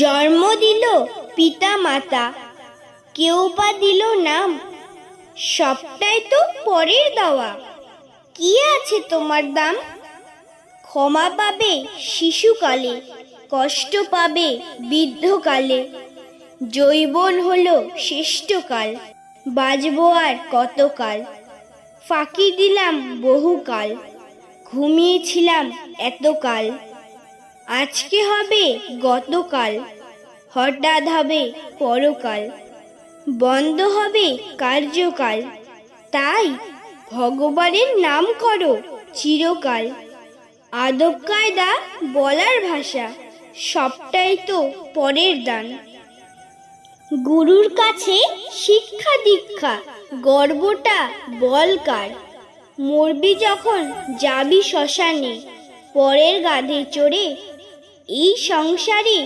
জন্ম দিল পিতা মাতা কেউ বা দিল নাম। সবটাই তো পরের দেওয়া। কি আছে তোমার দাম? ক্ষমা পাবে শিশুকালে, কষ্ট পাবে বৃদ্ধকালে। জৈবন হলো শ্রেষ্ঠকাল বাজবো আর কতকাল। ফাঁকি দিলাম বহুকাল, ঘুমিয়েছিলাম এতকাল। আজকে হবে? গতকাল। হঠাৎ হবে পরকাল। বন্ধ হবে কার্যকাল। তাই ভগবানের নাম করো চিরকাল। আদব কায়দা বলার ভাষা, সবটাই তো পরের দান। গুরুর কাছে শিক্ষা দীক্ষা, গর্বটা বলকার মরবি যখন যাবি শ্মশানে, পরের গাধে চড়ে এই সংসারে